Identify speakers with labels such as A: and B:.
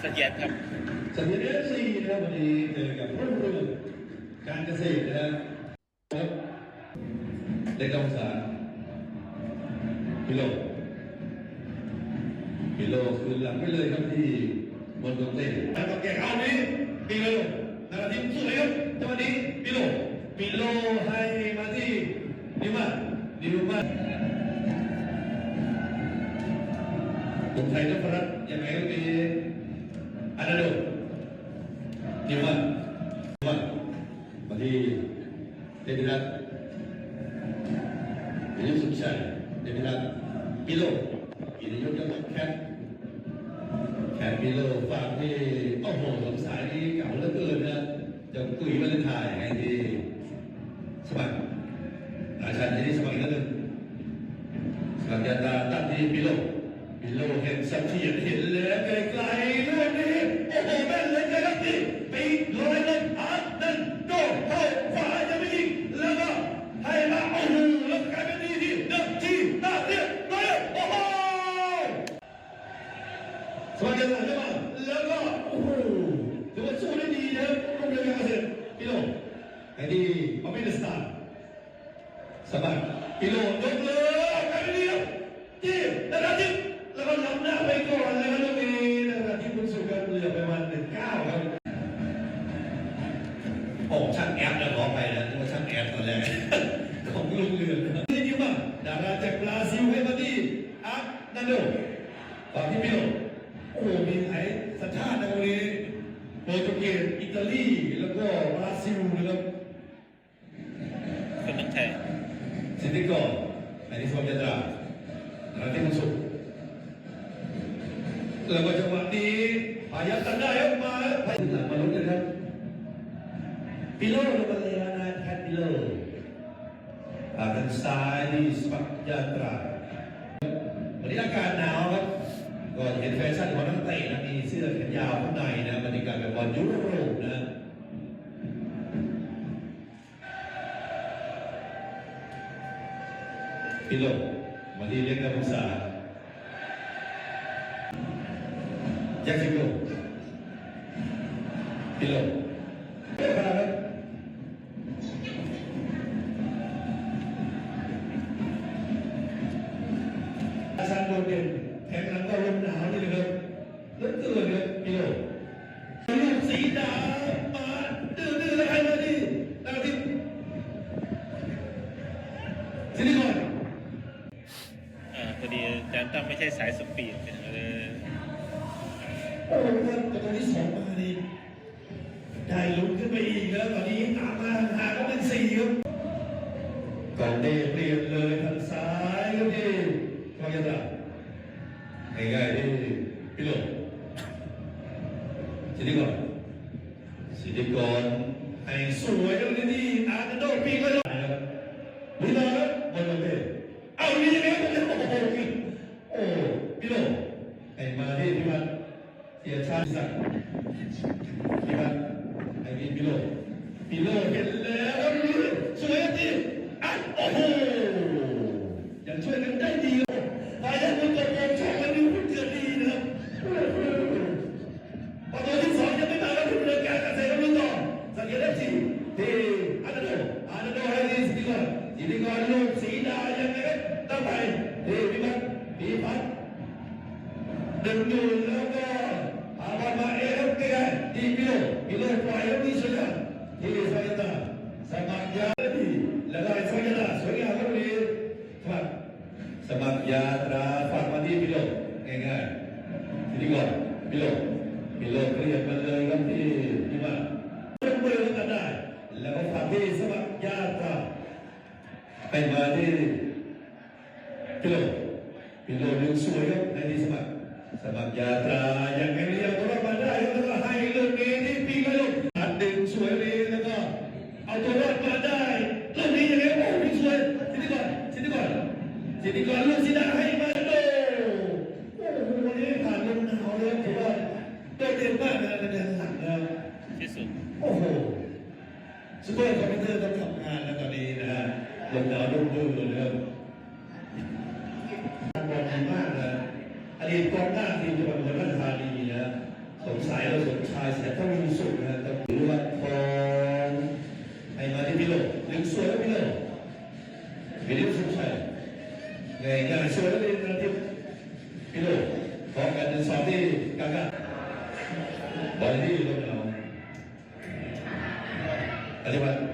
A: เสถียรครับ
B: สัญญาเอฟซีนะครับวันนี้เจอกับรุ่งเรืองการเกษตรนะครับเด็กกำสารพิโลพิโลคืนหลังไปเลยครับที่บนกองเต้แล้วก็แก่เอานี้ปีเลยนาทีสุดเลยครับจังหวะนี้พิโล อานาโดนิวมันนิวมันที่เดวิดัสเดวิดสุขชัยเดวิดัสปิโลปิโลยกยกแคทแคทปิโลฝากที่โอ้โหสงสายนี้เก่าเหลือเกินนะจะกุยวันเลนทายไงที่สมัครอาจารย์ที่สมัครอีกแล้วหนึ่งสมัครยาตาตั้งที่ปิโลปิโลเห็นสักทีเห็นแล้วไกลๆ ไอ้นี่มาเป็นสตาร์สมัครกิโลยกเลยกันเดียวที่นาทีแล้วก็ล้ำหน้าไปก่อนเลยครับลูกนี้นาทีคุณสุกันเหลือไปวันหนึ่งเก้าครับ
C: โอ้ช่างแอปนะขอไปนะนึกว่าช่างแอปตอนแรก
B: ของลุงเรืองนะครับนี่ดีมากดาราจากบราซิลให้มาที่อาร์นาโดฝั่งที่พิโลโอ้โหมีหลายสัญชาตินะวันนี้โปรตุเกสอิตาลีแล้วก็บราซิลนะครับ หวะนี้พายับตันได้ครับมาพายับหลังมาลุ้นกันครับ
C: ปิโลลงมาเลยนะแคทปิโลอ่าทางซ้ายนี่สปักยาตราวันนี้อากาศหนาวครับก็เห็นแฟชั่นของนักเตะนะมีเสื้อแขนยาวข้างในนะบรรยากาศแบบบอลยุโรปนะ
B: พิโลมาที่เลี้ยงกับพุษาแจ็คซิโกพิโลเใช่
A: สายสปีดเป็นเออ
B: โอ้โหแต่ตอนนี้สองมาดีได้ลุ้นขึ้นไปอีกแล้วตอนนี้ตามมาหาก็เป็นสี่ครับก่อนเดเปลี่ยนเลยทางซ้ายครับพี่กองยันดาง่ายๆที่พี่โลสินิกรสิทธิกรให้สวยตรงนี้นี่อาจจะโดนปีกก็ได้นะครับวิลาครับบอลเตะเอานี่ยังไงก็จะโอ้โหโอ้พี่โลให้มาที่พิพัฒน์เสียชาติสักดิ์พิพัฒน์ให้พี่พี่โลพี่โลเห็นแล้วครับสวยจริงอะโอ้โหยังช่วยกันได้ดีเลยพยายามมันกดลงช่องกันดูเกิดดีนะครับประตูที่สองยังไม่มาแล้วทุกเรื่องการเก ษตรกำลังต่อสังเกตได้สิที่อานาโดานาโดให้ดีสิธิกรสิธิกรลูกสีดายังไงตั้งไปที่พิพัฒน์พิพัฒน์ดึงดูแล้วก็พาบอลมาเองครับใกล้ๆที่พิโลพิโลปล่อยแล้วนี่สวยงามที่สวยงามสมัครยาดีแล้วก็สวยงามสวยงามครับนี้ครับสมัครยากมาที่พิโลง่ายๆทีนี้ก่อนลพิโลเคลียร์มาเลยครับที่ที่าเล่นมือกันได้แล้วก็ฝากที่สมัครยาตราไปมาที่พิโลพิโลดึงสวยครับในที่สมัครสมัครยาตองไงเรียกตัวรอดมาได้แล้วก็ให้ลูกนี้ที่ปีกไปลูกอัดดึงสวยเลยแล้วก็เอาตัวรมาได้ลูกนี้ยั อดีตกองหน้าทีมจังหวัดอุบาชานีนะ
A: ส
B: งสายเราสมชายแสนทวีสุขนะจับงถือว่าฟองไอมาที่พิโลหนึ่งสวยพิโลวิดีโอสมชายไงงานสวยเลยนะที่พิโลพร้อมกันเป็นสอบที่กากาบอลที่ลงเราอธิบัติ